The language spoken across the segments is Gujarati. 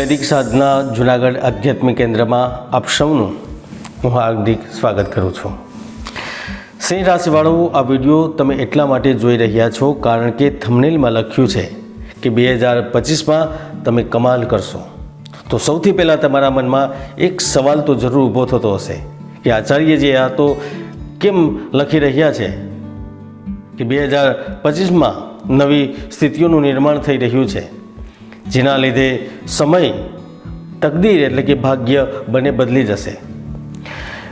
વૈદિક સાધના જુનાગઢ આધ્યાત્મિક કેન્દ્રમાં આપ સૌનું હું હાર્દિક સ્વાગત કરું છું. સિંહ રાશિવાળો, આ વીડિયો તમે એટલા માટે જોઈ રહ્યા છો કારણ કે થંબનેલમાં લખ્યું છે કે બે હજાર પચીસમાં તમે કમાલ કરશો. તો સૌથી પહેલાં તમારા મનમાં એક સવાલ તો જરૂર ઊભો થતો હશે કે આચાર્યજી આ તો કેમ લખી રહ્યા છે કે બે હજાર પચીસમાં નવી સ્થિતિઓનું નિર્માણ થઈ રહ્યું છે? જેના લીધે સમય તકદીર એટલે કે ભાગ્ય બંને બદલી જશે.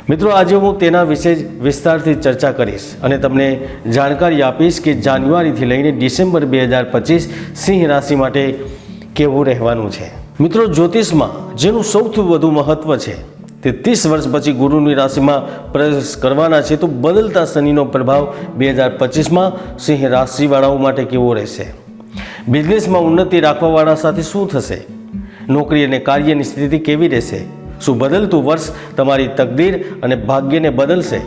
મિત્રો, આજે હું તેના વિશે જ વિસ્તારથી ચર્ચા કરીશ અને તમને જાણકારી આપીશ કે જાન્યુઆરીથી લઈને ડિસેમ્બર બે હજાર પચીસ સિંહ રાશિ માટે કેવું રહેવાનું છે. મિત્રો, જ્યોતિષમાં જેનું સૌથી વધુ મહત્ત્વ છે તે ત્રીસ વર્ષ પછી ગુરુની રાશિમાં પ્રવેશ કરવાના છે, તો બદલતા શનિનો પ્રભાવ બે હજાર પચીસમાં સિંહ રાશિવાળાઓ માટે કેવો રહેશે? બિઝનેસમાં ઉન્નતિ રાખવાવાળા સાથે શું થશે? નોકરી અને કાર્યની સ્થિતિ કેવી રહેશે? શું બદલતું વર્ષ તમારી તકદીર અને ભાગ્યને બદલશે?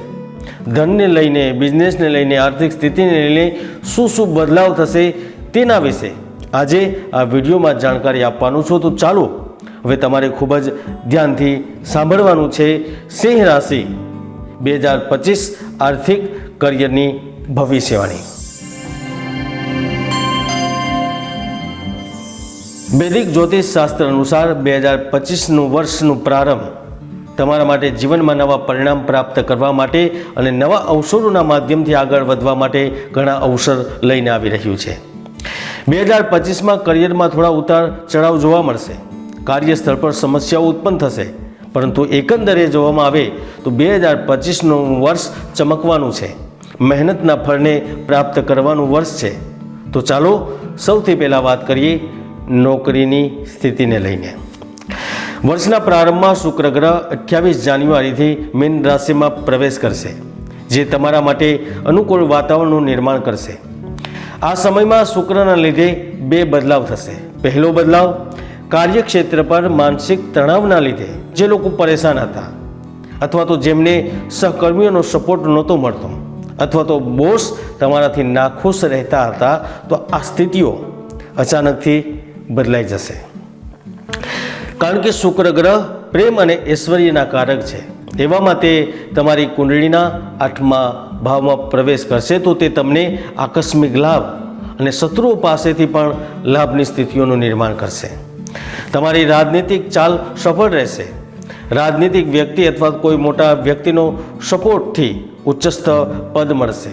ધનને લઈને, બિઝનેસને લઈને, આર્થિક સ્થિતિને લઈને શું શું બદલાવ થશે તેના વિશે આજે આ વિડીયોમાં જાણકારી આપવાનું છું. તો ચાલો, હવે તમારે ખૂબ જ ધ્યાનથી સાંભળવાનું છે સિંહ રાશિ. બે હજાર પચીસ આર્થિક કરિયરની ભવિષ્યવાણી. વૈદિક જ્યોતિષ શાસ્ત્ર અનુસાર બે હજાર પચીસનું વર્ષનું પ્રારંભ તમારા માટે જીવનમાં નવા પરિણામ પ્રાપ્ત કરવા માટે અને નવા અવસરોના માધ્યમથી આગળ વધવા માટે ઘણા અવસર લઈને આવી રહ્યું છે. બે હજાર પચીસમાં કરિયરમાં થોડા ઉતાર ચઢાવ જોવા મળશે. કાર્યસ્થળ પર સમસ્યાઓ ઉત્પન્ન થશે. પરંતુ એકંદરે જોવામાં આવે તો બે હજાર પચીસનું વર્ષ ચમકવાનું છે. મહેનતના ફળને પ્રાપ્ત કરવાનું વર્ષ છે. તો ચાલો સૌથી પહેલાં વાત કરીએ નોકરીની સ્થિતિને લઈને. વર્ષના પ્રારંભમાં શુક્ર ગ્રહ અઠ્યાવીસ જાન્યુઆરીથી મીન રાશિમાં પ્રવેશ કરશે, જે તમારા માટે અનુકૂળ વાતાવરણનું નિર્માણ કરશે. આ સમયમાં શુક્રના લીધે બે બદલાવ થશે. પહેલો બદલાવ, કાર્યક્ષેત્ર પર માનસિક તણાવના લીધે જે લોકો પરેશાન હતા, અથવા તો જેમને સહકર્મીઓનો સપોર્ટ નહોતો મળતો, અથવા તો બોસ તમારાથી નાખુશ રહેતા હતા, તો આ સ્થિતિઓ અચાનકથી બદલાઈ જશે. કારણ કે શુક્ર ગ્રહ પ્રેમ અને ઐશ્વર્યના કારક છે. એવામાં તે તમારી કુંડળીના આઠમા ભાવમાં પ્રવેશ કરશે તો તે તમને આકસ્મિક લાભ અને શત્રુઓ પાસેથી પણ લાભની સ્થિતિઓનું નિર્માણ કરશે. તમારી રાજનીતિક ચાલ સફળ રહેશે. રાજનીતિક વ્યક્તિ અથવા કોઈ મોટા વ્યક્તિનો સપોર્ટથી ઉચ્ચસ્થ પદ મળશે.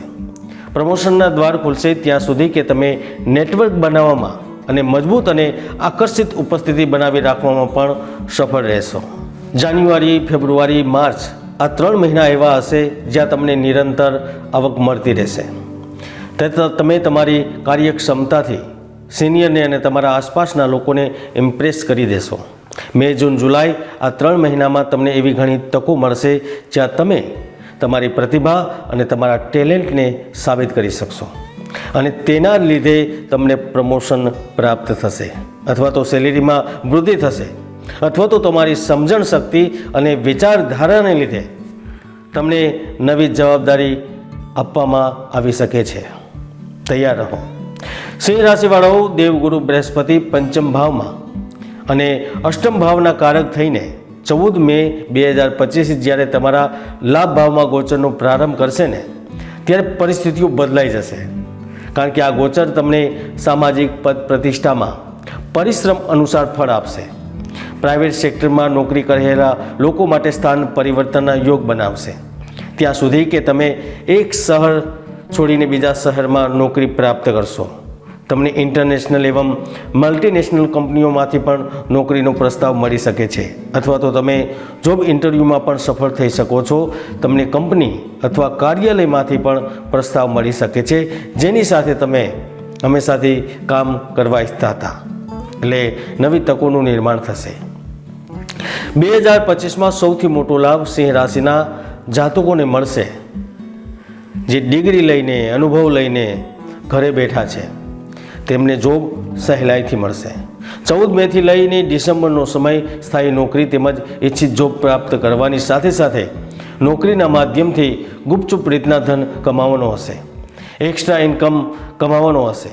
પ્રમોશનના દ્વાર ખુલશે ત્યાં સુધી કે તમે નેટવર્ક બનાવવામાં અને મજબૂત અને આકર્ષિત ઉપસ્થિતિ બનાવી રાખવામાં પણ સફળ રહેશો. જાન્યુઆરી, ફેબ્રુઆરી, માર્ચ આ ત્રણ મહિના એવા હશે જ્યાં તમને નિરંતર આવક મળતી રહેશે. તમે તમારી કાર્યક્ષમતાથી સિનિયરને અને તમારા આસપાસના લોકોને ઇમ્પ્રેસ કરી દેશો. મે, જૂન, જુલાઈ આ ત્રણ મહિનામાં તમને એવી ઘણી તકો મળશે જ્યાં તમે તમારી પ્રતિભા અને તમારા ટેલેન્ટને સાબિત કરી શકશો. અને તેના લીધે તમને પ્રમોશન પ્રાપ્ત થશે. અથવા તો સેલેરીમાં વૃદ્ધિ થશે. અથવા તો તમારી સમજણ શક્તિ અને વિચારધારાને લીધે તમને નવી જવાબદારી આપવામાં આવી શકે છે. તૈયાર રહો. સિંહ રાશિવાળાઓ, દેવગુરુ બૃહસ્પતિ પંચમ ભાવમાં અને અષ્ટમ ભાવના કારક થઈને ચૌદ મે બે હજાર પચીસ જ્યારે તમારા લાભ ભાવમાં ગોચરનો પ્રારંભ કરશે ને ત્યારે પરિસ્થિતિઓ બદલાઈ જશે. કારણ કે આ ગોચર તમને સામાજિક પદ પ્રતિષ્ઠામાં પરિશ્રમ અનુસાર ફળ આપશે. પ્રાઇવેટ સેક્ટરમાં નોકરી કરેલા લોકો માટે સ્થાન પરિવર્તનના યોગ બનાવશે. ત્યાં સુધી કે તમે એક શહેર છોડીને બીજા શહેરમાં નોકરી પ્રાપ્ત કરશો. તમને ઇન્ટરનેશનલ એવમ મલ્ટીનેશનલ કંપનીઓમાંથી પણ નોકરીનો પ્રસ્તાવ મળી શકે છે. અથવા તો તમે જોબ ઇન્ટરવ્યૂમાં પણ સફળ થઈ શકો છો. તમને કંપની અથવા કાર્યાલયમાંથી પણ પ્રસ્તાવ મળી શકે છે. જેની સાથે તમે હંમેશાથી કામ કરવા ઈચ્છતા હતા. એટલે નવી તકોનું નિર્માણ થશે. બે હજાર પચીસમાં સૌથી મોટો લાભ સિંહ રાશિના જાતકોને મળશે. જે ડિગ્રી લઈને, અનુભવ લઈને ઘરે બેઠા છે. તેમને જોબ સહેલાઈથી મળશે. ચૌદ મેથી લઈને ડિસેમ્બરનો સમય સ્થાયી નોકરી તેમજ ઈચ્છિત જોબ પ્રાપ્ત કરવાની સાથે સાથે નોકરીના માધ્યમથી ગુપચુપ રીતના ધન કમાવાનો હશે. એક્સ્ટ્રા ઇન્કમ કમાવાનો હશે.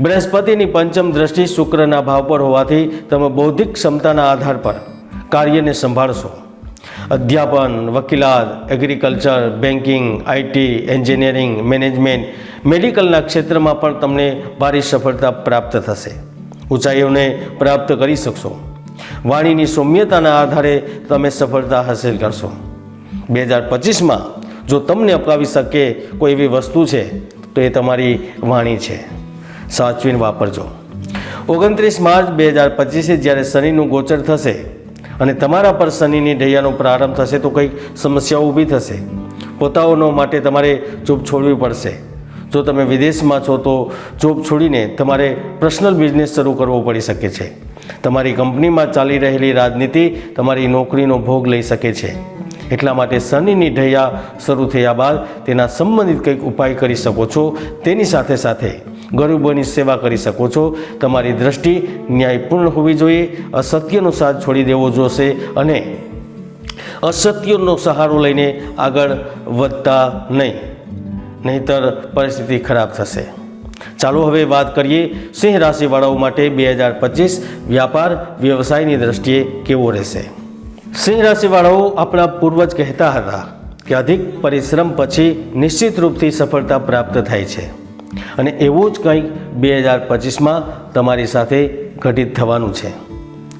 બૃહસ્પતિની પંચમ દ્રષ્ટિ શુક્રના ભાવ પર હોવાથી તમે બૌદ્ધિક ક્ષમતાના આધાર પર કાર્યને સંભાળશો. અધ્યાપન, વકીલાત agriculture banking IT engineering management મેડિકલના ક્ષેત્રમાં પણ તમને ભારી સફળતા પ્રાપ્ત થશે. ઊંચાઈઓને પ્રાપ્ત કરી શકશો. વાણીની સૌમ્યતાના આધારે તમે સફળતા હાંસિલ કરશો. બે હજાર પચીસમાં જો તમને અપનાવી શકે કોઈ એવી વસ્તુ છે, તો એ તમારી વાણી છે. સાચવીને વાપરજો. ઓગણત્રીસ માર્ચ બે હજાર પચીસે જ્યારે શનિનું ગોચર થશે અને તમારા પર શનિની ઢૈયાનો પ્રારંભ થશે તો કંઈક સમસ્યાઓ ઊભી થશે. પોતાઓનો માટે તમારે જોબ છોડવી પડશે. જો તમે વિદેશમાં છો તો જોબ છોડીને તમારે પર્સનલ બિઝનેસ શરૂ કરવો પડી શકે છે. તમારી કંપનીમાં ચાલી રહેલી રાજનીતિ તમારી નોકરીનો ભોગ લઈ શકે છે. એટલા માટે શનિની ઢૈયા શરૂ થયા બાદ તેના સંબંધિત કંઈક ઉપાય કરી શકો છો. તેની સાથે સાથે ગરીબોની સેવા કરી શકો છો. તમારી દ્રષ્ટિ ન્યાયપૂર્ણ હોવી જોઈએ. અસત્યનો સાથ છોડી દેવો જોશે અને અસત્યનો સહારો લઈને આગળ વધતા નહીં. નહીતર પરિસ્થિતિ ખરાબ થશે. ચાલો હવે વાત કરીએ સિંહ રાશિવાળાઓ માટે બે હજાર પચીસ વ્યાપાર વ્યવસાયની દ્રષ્ટિએ કેવો રહેશે? સિંહ રાશિવાળાઓ આપણા પૂર્વજ કહેતા હતા કે અધિક પરિશ્રમ પછી નિશ્ચિત રૂપથી સફળતા પ્રાપ્ત થાય છે. અને એવું જ કંઈક બે હજાર પચીસમાં તમારી સાથે ઘટિત થવાનું છે.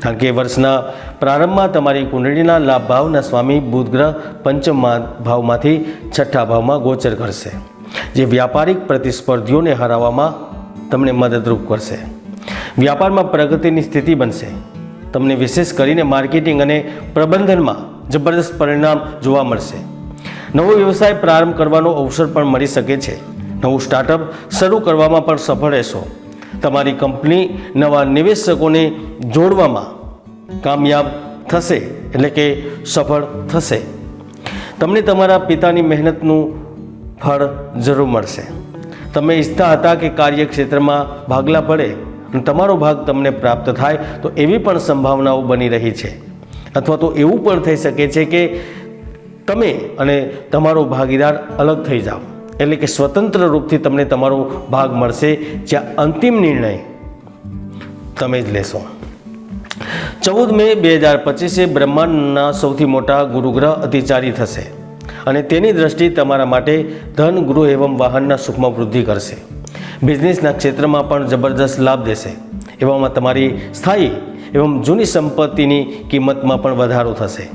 કારણ કે વર્ષના પ્રારંભમાં તમારી કુંડળીના લાભ ભાવના સ્વામી બુધ ગ્રહ પંચમ ભાવમાંથી છઠ્ઠા ભાવમાં ગોચર કરશે, જે વ્યાપારિક પ્રતિસ્પર્ધીઓને હરાવવામાં તમને મદદરૂપ કરશે. વ્યાપારમાં પ્રગતિની સ્થિતિ બનશે. તમને વિશેષ કરીને માર્કેટિંગ અને પ્રબંધનમાં જબરદસ્ત પરિણામ જોવા મળશે. નવો વ્યવસાય પ્રારંભ કરવાનો અવસર પણ મળી શકે છે. નવું સ્ટાર્ટઅપ શરૂ કરવામાં પણ સફળ રહેશો. તમારી કંપની નવા નિવેશકોને જોડવામાં કામયાબ થશે એટલે કે સફળ થશે. તમને તમારા પિતાની મહેનતનું ફળ જરૂર મળશે. તમે ઈચ્છતા હતા કે કાર્યક્ષેત્રમાં ભાગલા પડે અને તમારો ભાગ તમને પ્રાપ્ત થાય તો એવી પણ સંભાવનાઓ બની રહી છે. અથવા તો એવું પણ થઈ શકે છે કે તમે અને તમારો ભાગીદાર અલગ થઈ જાઓ. એટલે કે સ્વતંત્ર રૂપથી તમને તમારો ભાગ મળશે જ્યાં અંતિમ નિર્ણય તમે જ લેશો. ચૌદ મે બે હજાર પચીસે બ્રહ્માંડના સૌથી મોટા ગુરુગ્રહ અતિચારી થશે અને તેની દ્રષ્ટિ તમારા માટે ધન, ગૃહ એવં વાહનના સુખમાં વૃદ્ધિ કરશે. બિઝનેસના ક્ષેત્રમાં પણ જબરજસ્ત લાભ દેશે. એવામાં તમારી સ્થાયી એવં જૂની સંપત્તિની કિંમતમાં પણ વધારો થશે.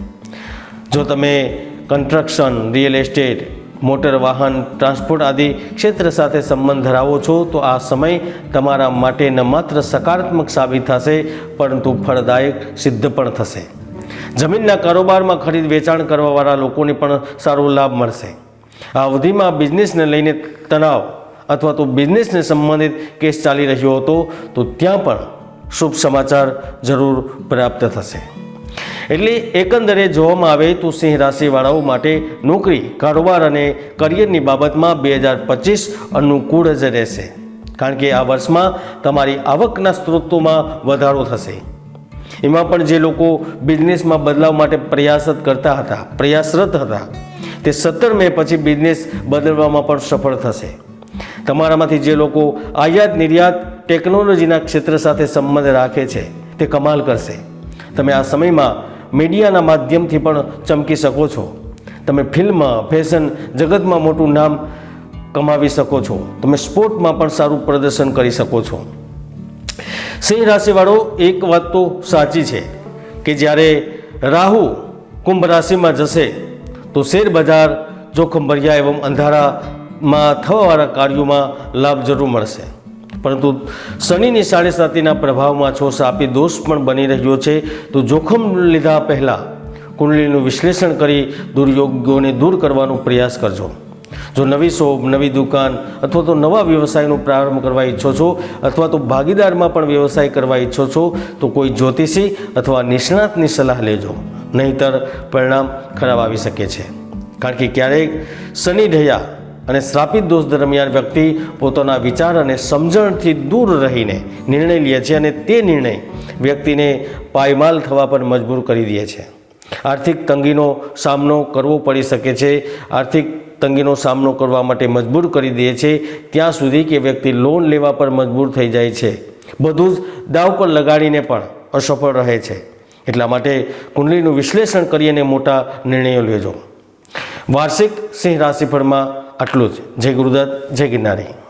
જો તમે કન્સ્ટ્રક્શન, રિયલ એસ્ટેટ મોટર, વાહન, ટ્રાન્સપોર્ટ આદિ ક્ષેત્ર સાથે સંબંધ ધરાવો છો, તો આ સમય તમારા માટે ન માત્ર સકારાત્મક સાબિત થશે, પરંતુ ફળદાયક સિદ્ધ પણ થશે. જમીનના કારોબારમાં ખરીદ વેચાણ કરવાવાળા લોકોને પણ સારો લાભ મળશે. આ અવધિમાં બિઝનેસને લઈને તણાવ અથવા તો બિઝનેસને સંબંધિત કેસ ચાલી રહ્યો હતો, તો ત્યાં પણ શુભ સમાચાર જરૂર પ્રાપ્ત થશે. એટલે એકંદરે જોવામાં આવે તો સિંહ રાશિવાળાઓ માટે નોકરી, કારોબાર અને કરિયરની બાબતમાં બે હજાર પચીસ અનુકૂળ જ રહેશે. કારણ કે આ વર્ષમાં તમારી આવકના સ્ત્રોતોમાં વધારો થશે. એમાં પણ જે લોકો બિઝનેસમાં બદલાવ માટે પ્રયાસરત કરતા હતા, પ્રયાસરત હતા, તે સત્તર મે પછી બિઝનેસ બદલવામાં પણ સફળ થશે. તમારામાંથી જે લોકો આયાત નિર્યાત ટેકનોલોજીના ક્ષેત્ર સાથે સંબંધ રાખે છે, તે કમાલ કરશે. તમે આ સમયમાં મીડિયાના માધ્યમથી પણ ચમકી શકો છો. તમે ફિલ્મ, ફેશન જગતમાં મોટું નામ કમાવી શકો છો. તમે સ્પોર્ટમાં પણ સારું પ્રદર્શન કરી શકો છો. સિંહ રાશિવાળો, એક વાત તો સાચી છે કે જ્યારે રાહુ કુંભ રાશિમાં જશે, તો શેર બજાર જોખમભર્યા એવં અંધારામાં થવાવાળા કાર્યોમાં લાભ જરૂર મળશે. પરંતુ શનિની સાડે સાતીના પ્રભાવમાં છો સાપી દોષ પણ બની રહ્યો છે. તો જોખમ લીધા પહેલાં કુંડલીનું વિશ્લેષણ કરી દુર્યોગોને દૂર કરવાનો પ્રયાસ કરજો. જો નવી શોભ નવી દુકાન અથવા તો નવા વ્યવસાયનો પ્રારંભ કરવા ઈચ્છો છો અથવા તો ભાગીદારમાં પણ વ્યવસાય કરવા ઈચ્છો છો, તો કોઈ જ્યોતિષી અથવા નિષ્ણાતની સલાહ લેજો. નહીતર પરિણામ ખરાબ આવી શકે છે. કારણ કે ક્યારેક શનિ ઢયા અને શ્રાપિત દોષ દરમિયાન વ્યક્તિ પોતાના વિચાર અને સમજણથી દૂર રહીને નિર્ણય લે છે અને તે નિર્ણય વ્યક્તિને પાયમાલ થવા પર મજબૂર કરી દે છે. આર્થિક તંગીનો સામનો કરવો પડી શકે છે. આર્થિક તંગીનો સામનો કરવા માટે મજબૂર કરી દે છે. ત્યાં સુધી કે વ્યક્તિ લોન લેવા પર મજબૂર થઈ જાય છે. બધું જ દાવ પર લગાડીને પણ અસફળ રહે છે. એટલા માટે કુંડલીનું વિશ્લેષણ કરી અને મોટા નિર્ણયો લેજો. વાર્ષિક સિંહ રાશિફળમાં આટલું જ. જય ગુરુદત્ત જય ગિરનારી.